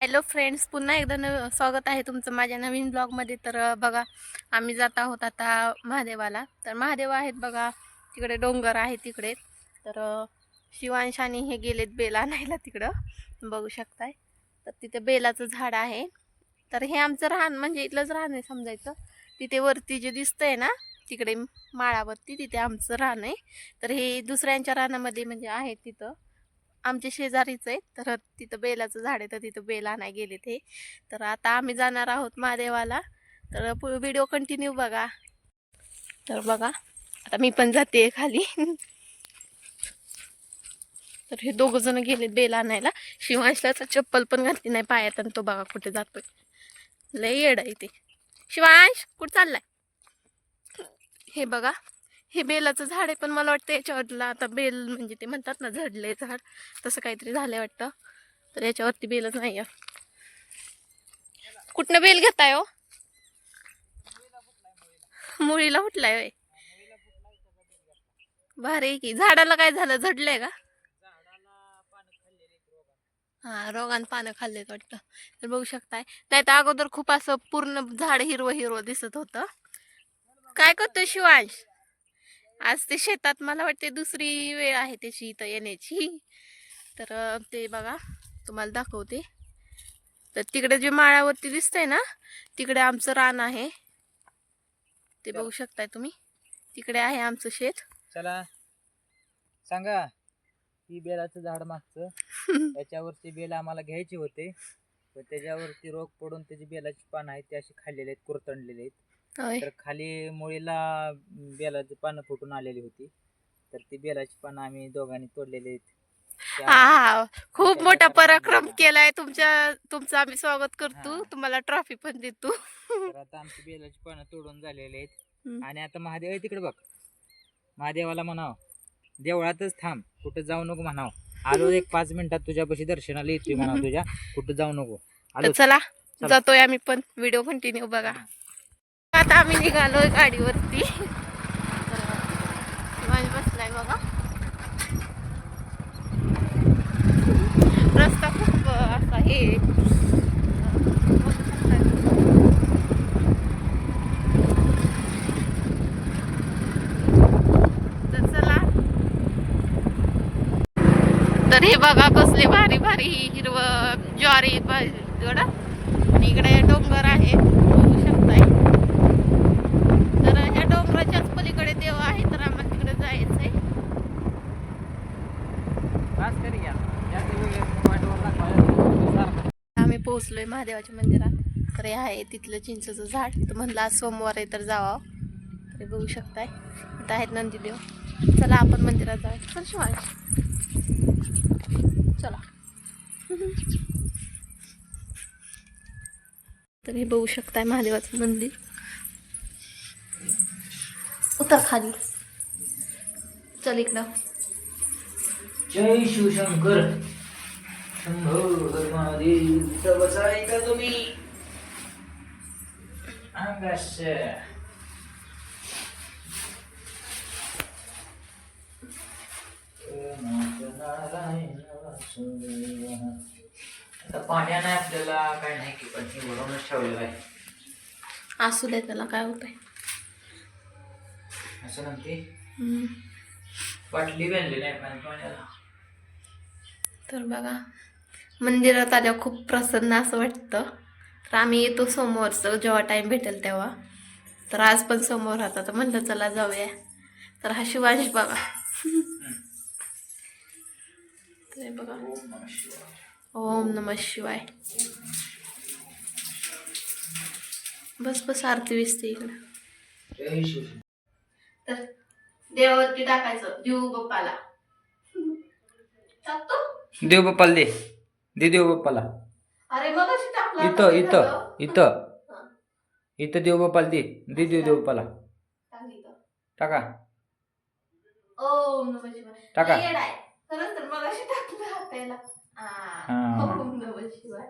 Hello friends पुन्हा एकदा नव स्वागत आहे तुमचं माझ्या नवीन ब्लॉगमध्ये. तर बघा आम्ही जात आहोत आता महादेवाला. तर महादेव आहेत बघा तिकडे डोंगर आहे तिकडे. तर शिवांशाने हे गेलेत बेल आणायला तिकडं. बघू शकताय. तर तिथे बेलाचं झाड आहे. तर हे आमचं राहण म्हणजे इथलंच राहणं आहे समजायचं. तिथे वरती जे दिसतंय ना तिकडे माळावरती तिथे आमचं राहणं आहे. तर हे दुसऱ्यांच्या रानामध्ये म्हणजे आहे तिथं. आमचे शेजारीच आहे तर तिथं बेलाचं झाड आहे तर तिथं बेल आणाय गेले ते. तर आता आम्ही जाणार आहोत महादेवाला. तर व्हिडिओ कंटिन्यू बघा. तर बघा आता मी पण जाते खाली. तर हे दोघं जण गेले बेल आणायला. शिवांशला तर चप्पल पण घातली नाही पायात आणि तो बघा कुठे जातोय. लय येड आहे ते. शिवांश कुठं चाललाय? हे बघा. हे बेलाचं झाड आहे पण मला वाटतं याच्यावरला आता बेल म्हणजे ते म्हणतात ना झडले झाड तसं काहीतरी झालंय वाटतं. तर याच्यावरती बेलच नाही आहे. कुठनं बेल घेताय हो? मुळीला फुटलाय होय. भारी आहे की. झाडाला काय झालं? झडलंय का? हा रोगान पानं खाल्लेत वाटतं. तर बघू शकताय. नाही तर अगोदर खूप असं पूर्ण झाड हिरवं हिरवं दिसत होतं. काय करतोय शिवांश? आज ते शेतात मला वाटते दुसरी वेळ आहे त्याची इथं येण्याची. तर ते बघा तुम्हाला दाखवते. तर तिकडे जे माळावरती दिसतंय ना तिकडे आमचं रान आहे. ते बघू शकताय तुम्ही. तिकडे आहे आमचं शेत. चला. सांगा ही बेलाचं झाड मागचं. त्याच्यावरती बेल आम्हाला घ्यायचे होते. पण त्याच्यावरती रोग पडून त्याची बेलाची पानं आहेत ती अशी खाल्लेली आहेत कुरतडलेली आहेत. होय. तर खाली मुळीला बेलाची पानं फुटून आलेली होती. तर ती बेलाची पानं आम्ही दोघांनी तोडलेली आहेत. त्या- हा खूप मोठा पराक्रम केलाय तुमच्या तुमचं आम्ही स्वागत करतो. हा. तुम्हाला ट्रॉफी पण देतो. तर आता आमची बेलाची पानं तोडून झालेली आहेत. हम्म. आणि आता महादेव आहे तिकडे बघ. महादेवाला म्हणाव देवळातच थांब कुठं जाऊ नको म्हणाव. आलो एक पाच मिनिटात तुझ्यापाशी दर्शनाला येतोय म्हणाव तुझ्या. कुठं जाऊ नको. तर आलो चला चला. जातोय आम्ही पण. व्हिडिओ कंटिन्यू बघा. आता आम्ही निघालोय गाडीवरती. बसलाय बघा. रस्ता खूप असा हे. आहे. तर चला. तर हे बघा कसले भारी भारी हिरवं ज्वारी गड आणि इकडे डोंगर आहे बघू शकताय तर ह्या डोंगराच्याच पलीकडे देव आहे तर आम्हाला तिकडे जायचंय बस तरी घ्या. या ते वेगळ्या पॉईंटवर दाखवायला सारखं. आम्ही पोहोचलोय महादेवाच्या मंदिरात. तर हे आहे तिथलं चिंचचं झाड. तर म्हणलं आज सोमवार आहे तर जावा. तरी बघू शकताय. इथं आहेत नंदीदेव. चला आपण मंदिरात जाऊया. चल शिवाय. चला. तर हे बघू शकताय महादेवाचं मंदिर. उतर खाली. चल इकडं. जय शिवशंकर. तवसाय का तुम्ही अंगाश आता पाण्या नाही आपल्याला काय नाही की पण हे भरूनच ठेवलेलं आहे असू दे त्याला काय होतंय? असं म्हणते. बाटली बांधली नाही पण पाण्याला तर बघा मंदिरात आल्या खूप प्रसन्न असं वाटतं. तर आम्ही येतो समोरचं जेव्हा टाईम भेटेल तेव्हा. तर आज पण समोर राहता तर म्हणलं चला जाऊया. तर हा शिवाजी बाबा बघा. ओम नमः शिवाय. नम शिवाय बस बस आरती विसते इकडं. तर देवावरती टाकायचं देऊ बाप्पाला. टाकतो देव बाप्पाला दे. दे देव बाप्पाला अरे मग अशी टाकलं इथं इथं. इथं. इथं देव बाप्पाला दे दे देव देव बाप्पाला टाक. टाका ओम नमः शिवाय टाका. लय येडा आहे. खरंच तर मग अशी टाकलं हाताला आ. ओम नमः शिवाय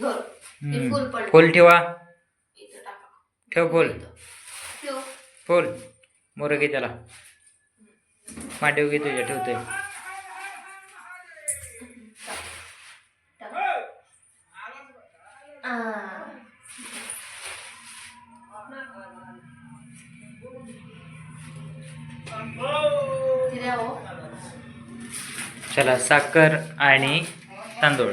धर. हम्म. फुल पडलं. फुल ठेवा इथं टाका. ठेव फुल इथं. ठेव. फुल मोर घे त्याला मांडीव घे तुझ्या ठेवतोय. चला साखर आणि तांदूळ.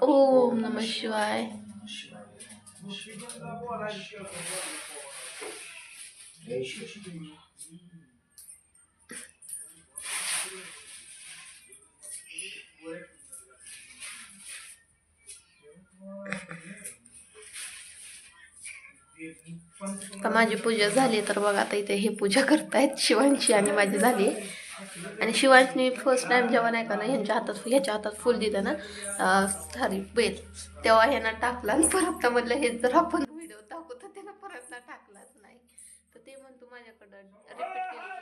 Ом Намah Shivaya. Я еще что-то आता माझी पूजा झाली तर बघा आता इथे हे पूजा करतायत. शिवांशी आणि माझी झाली. आणि शिवांशनी फर्स्ट टाइम जेव्हा नाही का ना ह्यांच्या हातात ह्याच्या हातात फुल दिलं ना सॉरी बेल तेव्हा ह्यानं टाकला आणि परत म्हणलं हे जर आपण व्हिडिओ टाकू तर त्यांना परत ना टाकलाच नाही. तर ते म्हणतो माझ्याकडं रिपीट केलं.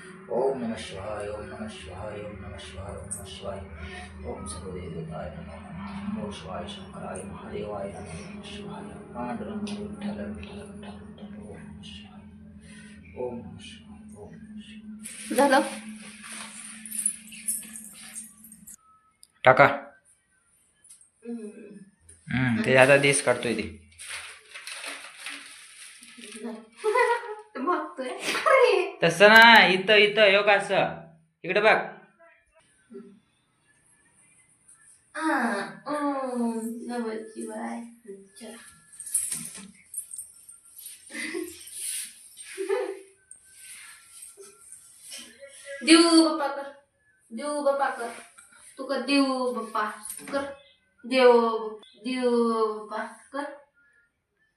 ओम नमः शिवाय ओम नमः शिवाय ओम नमः शिवाय ओम नमः शिवाय। ओम सर्वदेवताय नमः। नमो शिवाय शंकराय महादेवाय नमः। नमः शिवाय पांडुरंग विठ्ठल विठ्ठल विठ्ठल विठ्ठल। ओम नमः शिवाय। ओम नमः शिवाय ओम नमः शिवाय। झालं? टाका। ते आता दिस काढतोय ते. तसं ना इथं इथं योग असं इकडे बघ. देऊ बाप्पा कर. देऊ बाप्पा कर. तू कर देऊ बाप्पा कर. देव देऊ बाप्पा कर.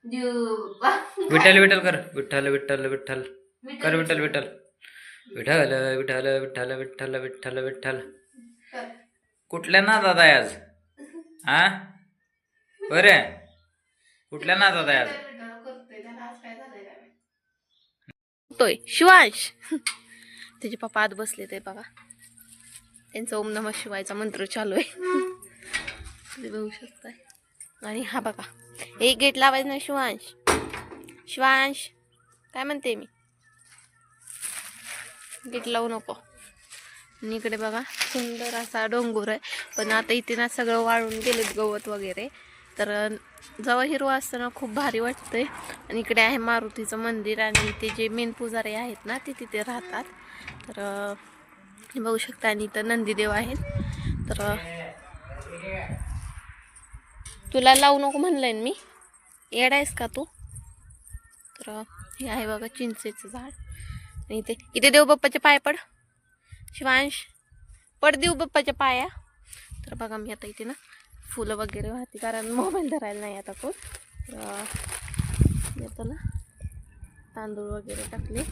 देऊ बाप्पा विठ्ठल विठ्ठल कर. विठ्ठल विठ्ठल विठ्ठल. कर विठ्ठल विठ्ठल. विठ्ठल विठ्ठल विठ्ठल विठ्ठल विठ्ठल विठ्ठल. कुठल्या ना दादा आज? हा बरे कुठल्या ना दादा आज? तोय शिवांश. त्याचे पप्पा आत बसले ते बघा. त्यांचा ओम नम शिवायचा मंत्र चालू आहे. तुम्ही बघू शकताय. आणि हा बघा. एक गेट लावायचं ना शिवांश. शिवांश काय म्हणते मी? गेट लावू नको. आणि इकडे बघा सुंदर असा डोंगर आहे. पण आता इथे ना सगळं वाळून गेलेत गवत वगैरे. तर जवळ हिरवा असतं ना खूप भारी वाटतंय. आणि इकडे आहे मारुतीचं मंदिर आणि ते जे मेन पुजारी आहेत ना ते तिथे राहतात. तर बघू शकता आणि इथं नंदीदेव आहेत. तर तुला लावू नको म्हणलंय ना मी. येडायस का तू? तर हे आहे बघा चिंचेचं झाड. आणि इथे इथे देवबाप्पाचे पाय पड. शिवांश पड देऊ बाप्पाच्या पाया. तर बघा मी आता इथे ना फुलं वगैरे वाहते कारण मोबाईल धरायला नाही आता कोण तर मी ना तांदूळ वगैरे टाकले.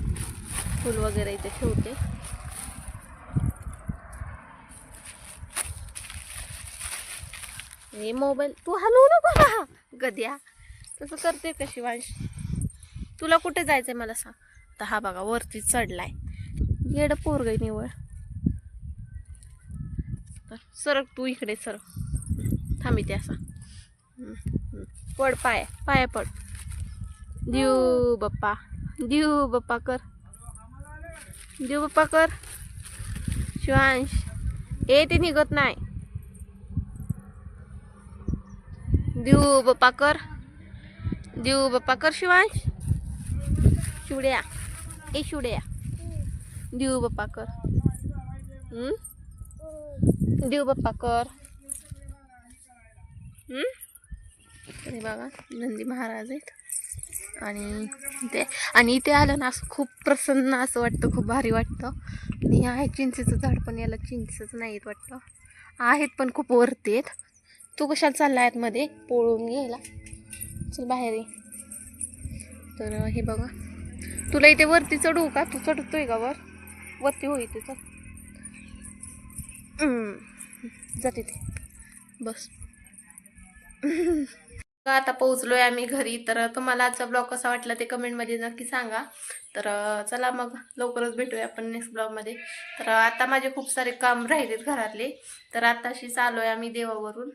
फुल वगैरे इथे ठेवते. हे मोबाईल तू हलवू नको गद्या तसं करते का शिवांश? तुला कुठे जायचंय मला सांग. तर हा बघा वरती चढलाय. येड पोरग निवळ तर सरक तू इकडे सर थांबी ते असा. पड पाय पाय पड. देऊ बाप्पा देऊ बाप्पा कर. देऊ बाप्पा कर. शिवांश ए ते निघत नाही. देऊ बाप्पा कर. देऊ बाप्पा कर शिवांश. शिवड्या ए शिवड्या देऊ बाप्पा कर. देऊ बाप्पा कर. हे बघा नंदी महाराज आहेत. आणि ते आणि इथे आलं ना असं खूप प्रसन्न असं वाटतं खूप भारी वाटतं. आणि आहे चिंचेचं झाड पण याला चिंचेच नाही येत वाटतं. आहेत पण खूप वरती आहेत. तू कशाला चालला आहेत मध्ये पोळून घ्यायला चल बाहेर ये. तर हे बघा. तुला इथे वरती चढू का? तू चढतोय का वर? वरती हो इथे चल. जाते जा तिथे बस. आता पोहोचलोय आम्ही घरी तर तुम्हाला आजचा ब्लॉग कसा वाटला ते कमेंटमध्ये नक्की सांगा. तर चला मग लवकरच भेटूया आपण नेक्स्ट ब्लॉगमध्ये तर आता माझे खूप सारे काम राहिलेत घरातले. तर आताशी चालू आहे आम्ही देवावरून.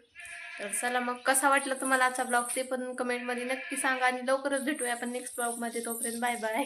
तर चला मग कसा वाटला तुम्हाला आजचा ब्लॉग ते पण कमेंटमध्ये नक्की सांगा आणि लवकरच भेटूया आपण नेक्स्ट ब्लॉगमध्ये तोपर्यंत बाय बाय